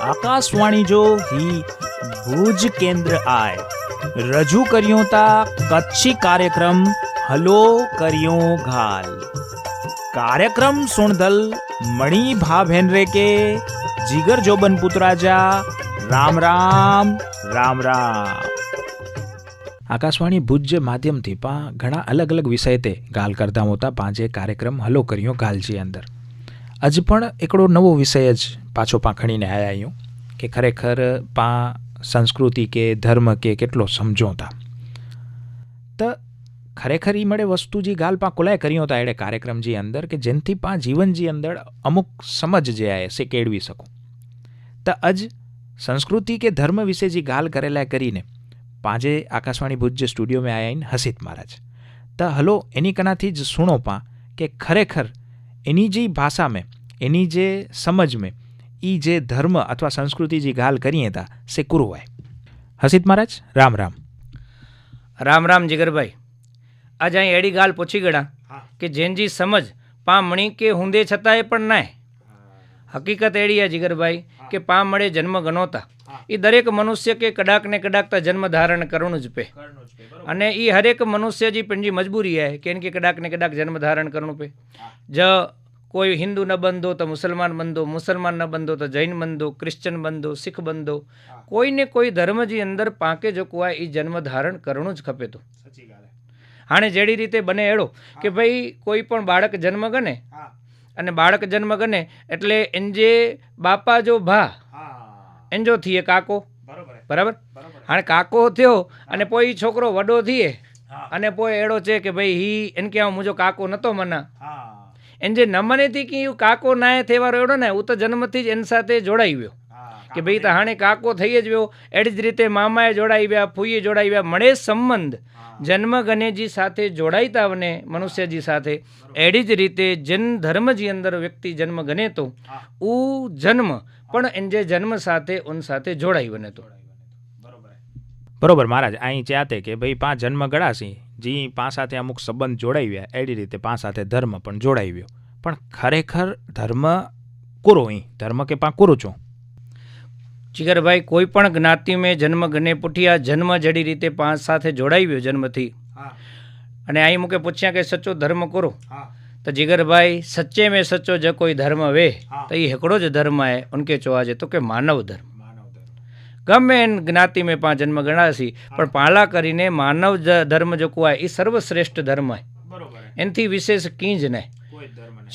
આકાશવાણી જો હી ભુજ કેન્દ્ર આય. રજૂ કર્યો તા કચ્છી કાર્યક્રમ હલો કર્યો ઘાલ. કાર્યક્રમ સુણધલ મણી ભાભેન રે કે જીગર જોબન પુત્રાજા રામ રામ રામ રામ. આકાશવાણી ભુજ માધ્યમથી પા ઘણા અલગ અલગ વિષય તે ગાલ કરતા હોતા પાંચે કાર્યક્રમ હલો કર્યો ગાલજી અંદર. હજી પણ એકડો નવો વિષય જ પાછો પાંખણીને આવ્યા અહીંયા કે ખરેખર પા સંસ્કૃતિ કે ધર્મ કે કેટલો સમજો સમજોતા. તો ખરેખર એ મળે વસ્તુ જે ગાલ પા કોલાય કર્યો હતા એણે કાર્યક્રમજી અંદર કે જેનથી પા જીવનજી અંદર અમુક સમજ જે આ છે કેળવી શકું. તો અજ સંસ્કૃતિ કે ધર્મ વિશે જે ગાલ કરેલા કરીને પાંજે આકાશવાણી ભુજ સ્ટુડિયોમાં આવ્યા આયા હસીત મહારાજ. તો હલો એની કનાથી જ સુણો પા કે ખરેખર એની જે ભાષા મેં એની જે સમજ મેં એ જે ધર્મ અથવા સંસ્કૃતિ જે ગાલ કરીએ હતા સે કુરુવાય. હસિત મહારાજ રામ રામ. રામ રામ જીગરભાઈ. આજે અહીં એડી ગાલ પૂછી ગણા કે જેનજી સમજ પામણી કે હુંદે છતાંય પણ નાય. હકીકત એડી આ જીગરભાઈ. કે પા મળે જન્મ ગણોતા. એ દરેક મનુષ્ય કે કડાક ને કડાક જન્મ ધારણ કરવાનું જ પે. અને એ હરેક મનુષ્ય જે પંજી મજબૂરી હે કે એનકે કડાક ને કડાક જન્મ ધારણ કરવું પે. જ કોઈ હિન્દુ ન બંધો તો મુસલમાન બંધો મુસલમાન ન બંધો તો જૈન બંધો ક્રિશ્ચન બંધો શીખ બંધો. કોઈને કોઈ ધર્મજી અંદર પાંકે જોકો આ એ જન્મ ધારણ કરવું જ ખપે તો. હાણે જેડી રીતે બને એડો કે ભાઈ કોઈ પણ બાળક જન્મ ગણે અને બાળક જન્મ ગણે એટલે એન જે બાપા જો ભા એન જો થઈએ કાકો. બરાબર હાણે કાકો થયો અને પોઈ છોકરો વડો થઈએ અને પોઈ એડો છે કે ભાઈ હી એન કે મુજો કાકો નતો મના. એન જે નમને મને થી કે કાકો નાય થેવારો એડો ને હું તો જન્મથી જ એન સાથે જોડાઈ ગયો. કે ભાઈ તાણે કાકો થઈ જ ગયો. એડી જ રીતે મામાએ જોડાઈ વ્યા ફૂઈએ જોડાઈ વ્યા મળે સંબંધ. જન્મ ગણેજી સાથે જોડાઈતા વને મનુષ્યજી સાથે. એડી જ રીતે જન ધર્મજી અંદર વ્યક્તિ જન્મ ગણે તો ઉ જન્મ પણ એન જે જન્મ સાથે ઉન સાથે જોડાઈ વને તો. બરોબર. મહારાજ અહીં ચાતે કે ભાઈ પાંચ જન્મ ગળાસી જી પા સાથે અમુક સંબંધ જોડાઈ ગયા એડી રીતે પા સાથે ધર્મ પણ જોડાઈ ગયો. પણ ખરેખર ધર્મ કુરો અહીં ધર્મ કે પા કુરો છો? જીગરભાઈ કોઈ પણ જ્ઞાતિ મેં જન્મ ગને પૂઠિયા જન્મ જડી રીતે પાંચ સાથે જોડાઈ ગયો જન્મથી અને અહીં મૂકે પૂછ્યા કે સચ્ચો ધર્મ કરો? તો જીગરભાઈ સચ્ચે મેં સચ્ચો જ કોઈ ધર્મ વે? તો એ હેકડો જ ધર્મ હે ઉનકે ચોવાજે તો કે માનવ ધર્મ. ગમે એન જ્ઞાતિ મેં પાંચ જન્મ ગણાશી પણ પાલા કરીને માનવ ધર્મ જો કુવાય એ સર્વશ્રેષ્ઠ ધર્મ હે. એનથી વિશેષ કીજ નહીં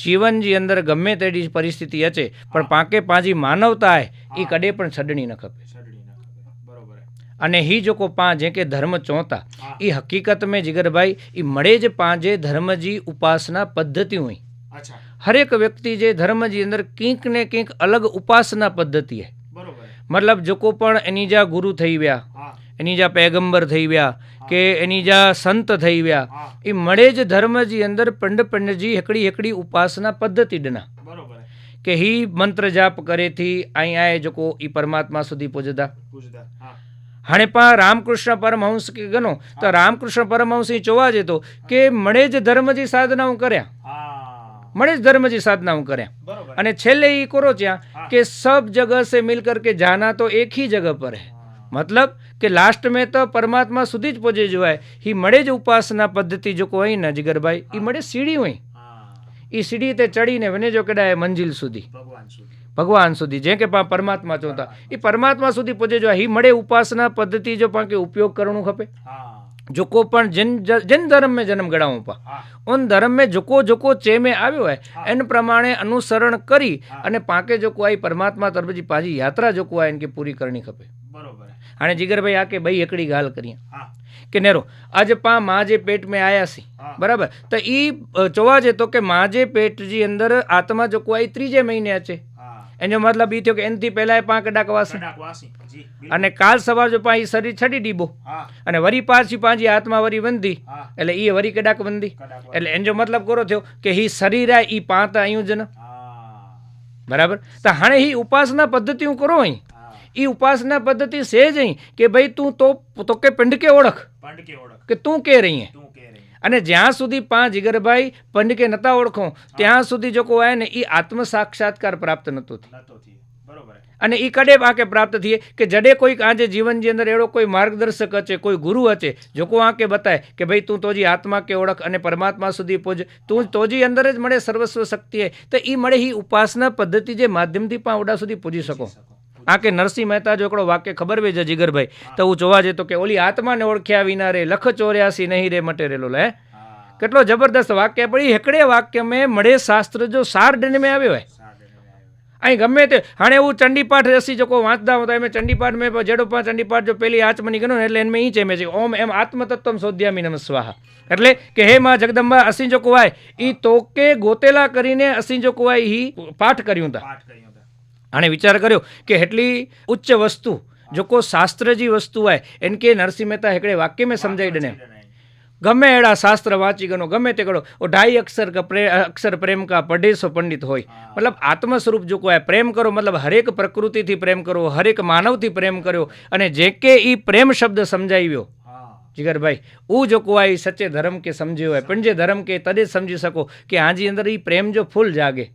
જીવનજી અંદર ગમે તેની પરિસ્થિતિ અચે પણ પાંકે પાંજી માનવતા એ કડે પણ છડણી ન ખપે. અને હી. જોકો પાંચ જે કે ધર્મ ચોંતા એ હકીકત મેં જીગરભાઈ એ મળે જ પાંજે ધર્મજી ઉપાસના પદ્ધતિ હોય. હરેક વ્યક્તિ જે ધર્મજી અંદર કંઈક ને કંઈક અલગ ઉપાસના પદ્ધતિ હે. મતલબ જોકો પણ એની જા ગુરુ થઈ ગયા એની જ્યાં પેગંબર થઈ ગયા કે એની જ્યાં સંત થઈ ગયા એ મળે જ ધર્મજી અંદર પંડ પંડજી હેકડી હેકડી ઉપાસના પદ્ધતિ ડના કે હી મંત્ર જાપ કરેથી અહીંયા જકો એ પરમાત્મા સુધી પૂજતા. પૂજતા હાણે પણ રામકૃષ્ણ પરમહંસ કે ગનો તો રામકૃષ્ણ પરમહંસ એ જોવા જતો કે મળે જ ધર્મજી સાધનાઓ કર્યા. મળે જ ધર્મજી સાધનાઓ કર્યા. અને છેલ્લે એ કરો ત્યાં કે સબ જગહ સે મિલકર કે જાના તો એક હી જગહ પર હે. મતલબ કે લાસ્ટ મેં તો પરમાત્મા સુધી જ પહોંચી જવાય. એ મળે જ ઉપાસના પદ્ધતિ જો કોઈ ના જીગરભાઈ એ મળે સીડી હોય. એ સીડી તે ચડીને વને જો કદાય મંજિલ સુધી. ભગવાન સુધી. જે કે પરમાત્મા ચોતા એ પરમાત્મા સુધી પહોંચે જો એ મળે ઉપાસના પદ્ધતિ જો પાંકે ઉપયોગ કરવાનું ખપે. જોકો પણ જન જન ધર્મ મેં જન્મ ગણાવું પા. ઓન ધર્મ મેં જોકો જોકો ચે મેં આવ્યો હોય એન પ્રમાણે અનુસરણ કરી અને પાંકે જોકો આવી પરમાત્મા તરફ પાછી યાત્રા જોકો આ એનકે પૂરી કરણી ખપે. અને જીગરભાઈ આ કે ભાઈ એકડી ગાલ કરીએ. કે નેરો આજ પા માજે પેટ મેં આયા સી બરાબર? તો ઈ જોવા જે તો કે માજે પેટજી અંદર આત્મા જો કોઈ ત્રીજે મહિને છે. એનો મતલબ એ થયો કે એનથી પહેલા પા કડાક વાસી. અને કાલ સવાર જો પા એ શરીર છડી દીબો. અને વરી પાછી પાંજી આત્મા વરી વંદી. એટલે એ વરી કડાક વંદી. એટલે એનો મતલબ કોરો થયો કે હી શરીર આ ઈ પાંતા આયું જન બરાબર? તો હાણે હી ઉપાસના પદ્ધતિ હું કરો અહીં. ઈ ઉપાસના પદ્ધતિ છે જ અહીં કે ભાઈ તું તો તો કે પિંડ કે ઓળખ. કે તું કે રહી હે. અને જ્યાં સુધી પાંચ જીગરભાઈ પંડ કે નતા ઓળખો ત્યાં સુધી જો કોઈ આવે ને એ આત્મ સાક્ષાત્કાર પ્રાપ્ત નતો થયો. અને એ કડે આંકે પ્રાપ્ત થઈએ કે જડે કોઈક આજે જીવનની અંદર એવો કોઈ માર્ગદર્શક હશે કોઈ ગુરુ હશે જોકો આંકે બતાય કે ભાઈ તું તોજી આત્મા કે ઓળખ અને પરમાત્મા સુધી પૂજ તું તોજી અંદર જ મળે સર્વસ્વ શક્તિ તો એ મળે એ ઉપાસના પદ્ધતિ જે માધ્યમથી પણ ઓડા સુધી પૂજી શકો. આ કે નરસિંહ મહેતા જો એકડો વાક્ય ખબર વે છે જીગરભાઈ તો હું જોવા જતો કે ઓલી આત્માને ઓળખ્યા વિના રે લખ ચોર્યાસી નહીં રે મટેરેલો લે? કેટલો જબરદસ્ત વાક્ય પણ એ હેકડે વાક્ય મેં મળે શાસ્ત્ર જો સાર ડને મેં આવ્યો હોય. અહીં ગમે તે હાણે એવું ચંડીપાઠ રસી જો કોઈ વાંચતા હોય તો એમ ચંડીપાઠ મેં જેડો પાંચ ચંડીપાઠ જો પેલી આચમની ગણો એટલે એમ ઈ છે મેં છે ઓમ એમ આત્મતત્વમ શોધ્યામી નમ સ્વાહા. એટલે કે હે માં જગદંબા અસી જો કુવાય ઈ તોકે ગોતેલા કરીને અસી જો કુવાય ઈ પાઠ કર્યું તા. આણે વિચાર કર્યો કે એટલી ઉચ્ચ વસ્તુ જો કોઈ શાસ્ત્રજી વસ્તુ હોય એને કે નરસિંહ મહેતા હેકડે વાક્ય મેં સમજાઈ ડને. ગમે એડા શાસ્ત્ર વાંચી ગણો ગમે તે કરો ઓ ઢાઈ અક્ષર કા પ્રે અક્ષર પ્રેમ કા પઢેસો પંડિત હોય. મતલબ આત્મ સ્વરૂપ જો કોઈ પ્રેમ કરો મતલબ હરેક પ્રકૃતિથી પ્રેમ કરો હરેક માનવથી પ્રેમ કર્યો અને જે કે એ પ્રેમ શબ્દ સમજાવ્યો. જીગરભાઈ ઉ જો કોઈ સચ્ચે ધર્મ કે સમજ્યો હોય પણ જે ધર્મ કે તદે સમજી શકો કે આજી અંદર એ પ્રેમ જો ફૂલ જાગે.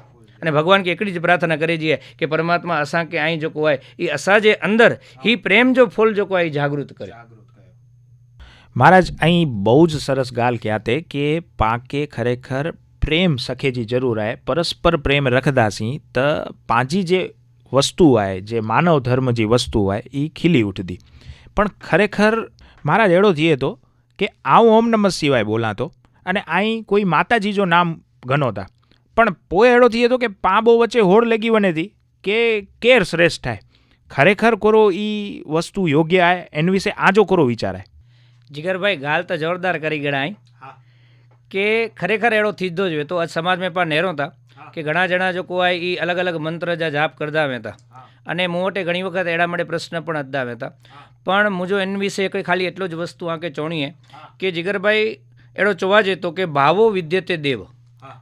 અને ભગવાન કે એકડી જ પ્રાર્થના કરીએ છીએ કે પરમાત્મા અસા કે અહીં જોકો હોય એ અસા જે અંદર એ પ્રેમ જો ફૂલ જોકો હોય એ જાગૃત કરે. મહારાજ અહીં બહુ જ સરસ ગાલ કહેતે કે પાકે ખરેખર પ્રેમ સખેજી જરૂર આય પરસ્પર પ્રેમ રખદાસી તો પાંજી જે વસ્તુ આય જે માનવ ધર્મ જે વસ્તુ આય એ ખીલી ઉઠતી પણ ખરેખર મહારાજ એડો થઈએ તો કે આવું ઓમ નમઃ શિવાય બોલાતો અને અહીં કોઈ માતાજી જો નામ ગણોતા પણ પોએ એડો થઈએ હતો કે પાબો વચ્ચે હોડ લેગી હતી કે કેર શ્રેષ્ઠ થાય. ખરેખર કરો એ વસ્તુ યોગ્ય આય એની વિશે આજો કરો વિચારાય જીગરભાઈ ગાલ તો જોરદાર કરી ગણાય. કે ખરેખર એડો થીજો જોઈએ તો આજ સમાજમાં પણ નેરો હતા કે ઘણા જણા જો કોઈ એ અલગ અલગ મંત્ર જ જાપ કરતા હતા અને મોટે ઘણી વખત એડા માટે પ્રશ્ન પણ અદાવે હતા પણ મુજો એની વિશે કંઈ ખાલી એટલો જ વસ્તુ આંકે ચોણીએ કે જીગરભાઈ એડો જોવા જઈએ તો કે ભાવો વિદ્યતે દેવ.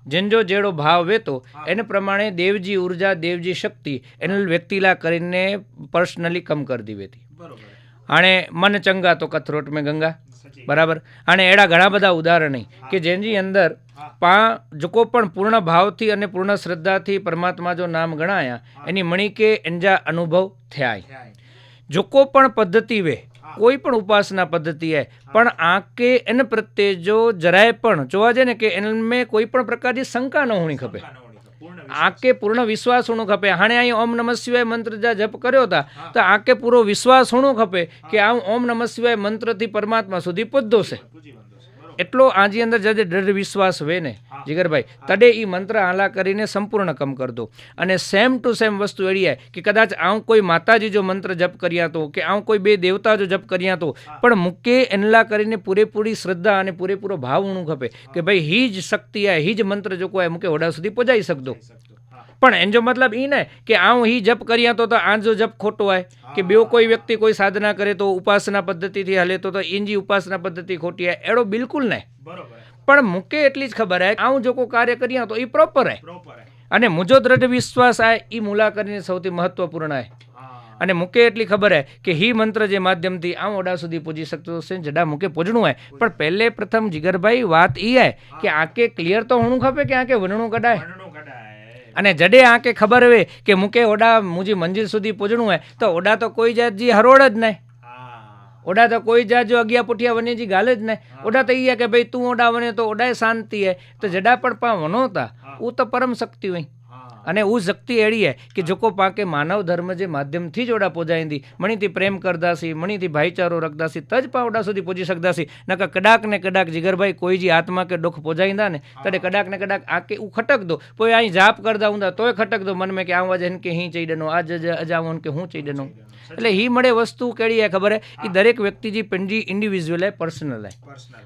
જેનજો જેડો ભાવ વેતો એને પ્રમાણે દેવજી ઊર્જા દેવજી શક્તિ એને વ્યક્તિલા કરીને પર્સનલી કમ કરી દી વેતી. હાणे મન ચંગા તો કથરોટ મેં ગંગા. બરાબર? હાणे એડા ઘણા બધા ઉદાહરણ કે જેની અંદર પા જોકો પણ પૂર્ણ ભાવથી અને પૂર્ણ શ્રદ્ધાથી પરમાત્મા જો નામ ગણાયા એની મણી કે એંજા અનુભવ થયા જોકો પણ પદ્ધતિ વે કોઈ પણ ઉપાસના પદ્ધતિ હે પણ આંકે એન પ્રત્યે જો જરાય પણ જોવા જાય ને કે એનમે કોઈ પણ પ્રકારની શંકા ન હોણી ખપે. આંકે પૂર્ણ વિશ્વાસ. હોણો ખપે. હાણે અહીં ઓમ નમઃ શિવાય મંત્ર જા જપ કર્યો હતા તો આંકે પૂરો વિશ્વાસ હોણો ખપે કે આ ઓમ નમઃ શિવાય મંત્રથી પરમાત્મા સુધી પહોંચતો છે. એટલો આજી અંદર જજે દૃઢ વિશ્વાસ વે ને. જીગરભાઈ તડે એ મંત્ર આલા કરીને સંપૂર્ણ કમ કર દો. અને સેમ ટુ સેમ વસ્તુ એડી કે કદાચ આવું કોઈ માતાજી જો મંત્ર જપ કર્યા તો કે આવું કોઈ બે દેવતા જો જપ કર્યા તો પણ મુકે એનલા કરીને પૂરેપૂરી શ્રદ્ધા અને પૂરેપૂરો ભાવ ઉણું ખપે કે ભાઈ હી જ શક્તિ આ હી જ મંત્ર જો કોઈ મૂકે ઓડા સુધી પહોંચાઈ શકતો. પણ એનો જો મતલબ એ ને કે આવું હી જપ કર્યા તો તો આ જો જપ ખોટો હોય કે બેઓ કોઈ વ્યક્તિ કોઈ સાધના કરે તો ઉપાસના પદ્ધતિથી હલે તો તો એનજી ઉપાસના પદ્ધતિ ખોટી હોય એડો બિલકુલ નહીં પણ મૂકે એટલી જ ખબર હે. આવું જો કોઈ કાર્ય કર્યા તો એ પ્રોપર હે. અને મુજો દ્રઢ વિશ્વાસ આ એ મુલા કરીને સૌથી મહત્વપૂર્ણ હે. અને મૂકે એટલી ખબર હે કે હી મંત્ર જે માધ્યમથી આમ ઓડા સુધી પૂજી શકતો હશે જડા મૂકે પૂજણું હોય પણ પહેલે પ્રથમ જીગરભાઈ વાત એ હે કે આંકે ક્લિયર તો હોણું ખપે કે આંકે વણણું કઢાય? અને જડે આંકે ખબર હોય કે મૂકે ઓડા મુજી મંજિલ સુધી પહોંચણું હોય તો ઓડા તો કોઈ જાત જી હરોળ જ નહીં. ઓડા તો કોઈ જાત જો અગિયા પુઠિયા વનેજી ગાલે જ નહીં ઓડા તો ઈ કે ભાઈ તું ઓડા વને તો ઓડાય શાંતિ હે. તો જડા પણ પા વનોતા ઉ તો પરમ શક્તિ હોય. અને ઉ શક્તિ એડી હે કે જોકો પાકે માનવ ધર્મ જે માધ્યમથી જ ઓડા પોજાઈંદી મણીથી પ્રેમ કરદાસી મણીથી ભાઈચારો રખદાસી તજ પા ઓડા સુધી પહોંચી શકદાસી. નકા કડાક ને કડાક જીગરભાઈ કોઈ જી આત્મા કે દુઃખ પોજાઈંદા ને તડે કડાક ને કડાક આકે ઉ ખટક દો. પોઈ અહીં જાપ કરદા ઊંદા તોય ખટક દો. મન મે કે આવા જન કે હી ચઈડનો આજ અજાવન કે હું ચઈડનો એટલે હી મળે વસ્તુ કેળી હે? ખબર હે. એ દરેક વ્યક્તિ જી પંજી ઇન્ડિવિજ્યુઅલ હે પર્સનલ હે.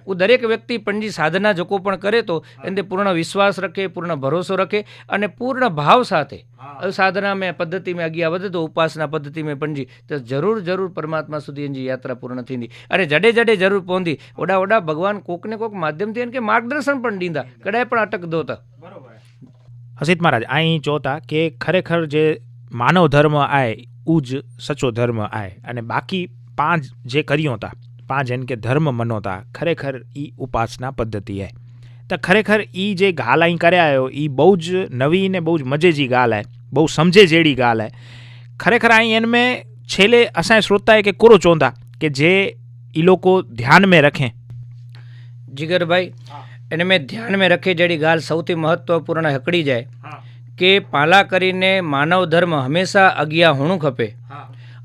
હું. દરેક વ્યક્તિ પંજી સાધના જો પણ કરે તો એને પૂર્ણ વિશ્વાસ રખે પૂર્ણ ભરોસો રખે અને પૂર્ણ ભાવ સાથે સાધના મેં પદ્ધતિ મેં આગળ વધે તો ઉપાસના પદ્ધતિ મેં પંજી તો જરૂર જરૂર પરમાત્મા સુધી એની યાત્રા પૂર્ણ થીંદી અને જડે જડે જરૂર પહોંચી ઓડા ઓડા ભગવાન કોકને કોક માધ્યમથી એને કે માર્ગદર્શન પણ દીંદા કદાય પણ અટક દોતા. હસિત મહારાજ અહીં જોતા કે ખરેખર જે માનવ ધર્મ આ ઉજ સચો ધર્મ આય. અને બાકી પાંચ જે કર્યો હતા પાંચ એન કે ધર્મ મનોતા ખરેખર એ ઉપાસના પદ્ધતિ હે. તો ખરેખર એ જે ગાલ અહીં કર્યા આવ્યો એ બહુ જ નવી ને બહુ જ મજેજી ગાલ હે બહુ સમજે જેડી ગાલ હે. ખરેખર અહીં એન મેં છેલ્લે અસાંય શ્રોતા કે કોરો ચોંધા કે જે એ લોકો ધ્યાન મેં રખે. જીગરભાઈ એને મેં ધ્યાન મેં રખે જેડી ગાલ સૌથી મહત્વપૂર્ણ હકડી જાય. કે પાલા કરીને માનવ ધર્મ હંમેશા અગિયા હોણું ખપે.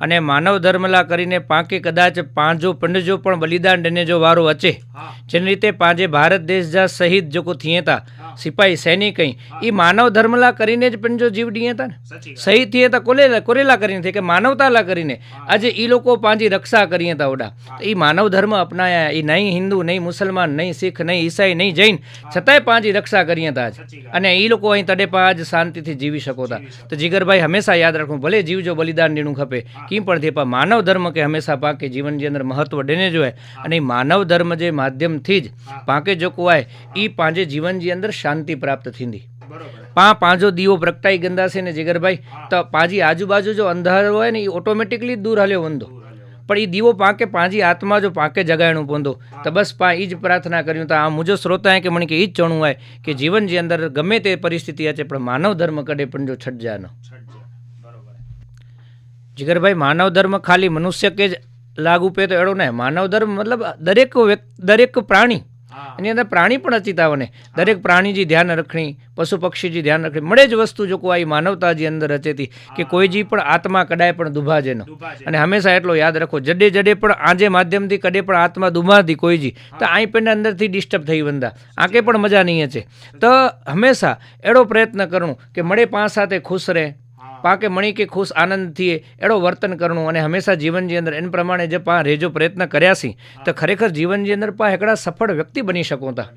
અને માનવ ધર્મલા કરીને પાંકે કદાચ પાંજો પંડજો પણ બલિદાન ડને જો વારો અચે જેની રીતે પાંજે ભારત દેશ જા સહિત જોકો થિયેતા. સિપાહી સૈનિક એ માનવ ધર્મલા કરીને જ પણ જો જીવ ડીએ હતા ને? સહી થઈએ તો કોલેલા કોરેલા કરીને થઈ કે માનવતાલા કરીને. આજે એ લોકો પાંજી રક્ષા કરીએ હતા ઓડા. એ માનવ ધર્મ અપનાયા એ નહીં હિન્દુ નહીં મુસલમાન નહીં શીખ નહીં ઈસાઈ નહીં જૈન છતાંય પાંજી રક્ષા કરીએ હતા આજ. અને એ લોકો અહીં તડેપા આજ શાંતિથી જીવી શકો હતા તો જીગરભાઈ હંમેશા યાદ રાખવું ભલે જીવજો બલિદાન દેણું ખપે કેમ પણ તે પણ માનવ ધર્મ કે હંમેશા પાકે જીવનની અંદર મહત્વ ડેને જોઈએ અને માનવ ધર્મ જે માધ્યમથી જ પાંકે જોકવાય એ પાંજે જીવનની અંદર शांति प्राप्त थींदी पाण पंहिंजो दीओ प्रगटाई कंदासीं न जेकर भाई त पंहिंजी आजूबाजू जो अंधारो आहे न इहो ऑटोमेटिकली दूरि हलियो वेंदो पर हीउ दीवो पाण खे पंहिंजी आत्मा जो पाण खे जॻाइणो पवंदो त बसि पाण ई ज प्रार्थना करियूं था हा मुंहिंजो स्रोत आहे की मन खे ई चवणो आहे की जीवन जे अंदरि गमे ते परिस्थिति अचे पर मानव धर्म कॾहिं पंहिंजो छॾिजा न जिगर भाई मानव धर्म खाली मनुष्य खे लागू पियो त अहिड़ो न आहे मानव धर्म मतिलबु दरेक व्यक्ति दरेक प्राणी એની અંદર પ્રાણી પણ અચિતા વને દરેક પ્રાણીજી ધ્યાન રખણી પશુ પક્ષીજી ધ્યાન રખણી મળે જ વસ્તુ જો કોઈ માનવતાજી અંદર રચેતી કે કોઈજી પણ આત્મા કડાય પણ દુભાજેનો. અને હંમેશા એટલો યાદ રાખો જડે જડે પણ આજે માધ્યમથી કડે પણ આત્મા દુભાતી કોઈજી તો આઈ પણ અંદરથી ડિસ્ટર્બ થઈ વંદા. આંકે પણ મજા નહીં છે. તો હંમેશા એડો પ્રયત્ન કરું કે મળે પાંચ સાથે ખુશ રહે પાકે મણી કે ખુશ આનંદ થઈએ એડો વર્તન કરવું અને હંમેશા જીવનની અંદર એન પ્રમાણે જે પા રેજો પ્રયત્ન કર્યા છે તો ખરેખર જીવનની અંદર પા એકડા સફળ વ્યક્તિ બની શકો તા.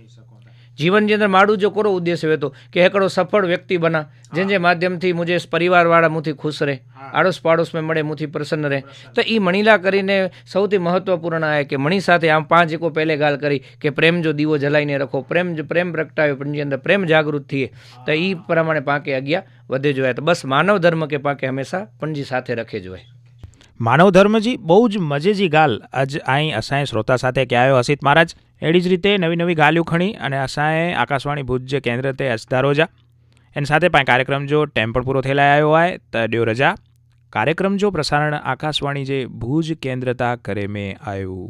જીવનની અંદર મારું જો કરો ઉદ્દેશ્ય હોય તો કે એકડો સફળ વ્યક્તિ બના. જે જે માધ્યમથી મુજે પરિવારવાળા મુથી ખુશ રહે આડોશ પાડોશમાં મળે મુથી પ્રસન્ન રહે. તો એ મણીલા કરીને સૌથી મહત્વપૂર્ણ આ કે મણી સાથે આમ પાંચ એકો પહેલે ગાલ કરી કે પ્રેમ જો દીવો જલાઈને રખો પ્રેમ જો પ્રેમ પ્રગટાવ્યો પણ અંદર પ્રેમ જાગૃત થઈએ તો એ પ્રમાણે પાંકે અગિયાર વધે જોઈએ તો બસ માનવ ધર્મ કે પાંકે હંમેશા પણજી સાથે રખે જોઈએ માનવ ધર્મજી બહુ જ મજેજી ગાલ આજ અહીં અસાએ શ્રોતા સાથે ક્યાયો અસિત મહારાજ? એડી જ રીતે નવી નવી ગાલ ઉખણી અને અસાએ આકાશવાણી ભુજ જે કેન્દ્ર તે અસદારોજા એની સાથે પણ કાર્યક્રમ જો ટેમ પણ પૂરો થયેલા આવ્યો હોય તો ડ્યો રજા. કાર્યક્રમ જો પ્રસારણ આકાશવાણી જે ભુજ કેન્દ્રતા કરે મેં આવ્યું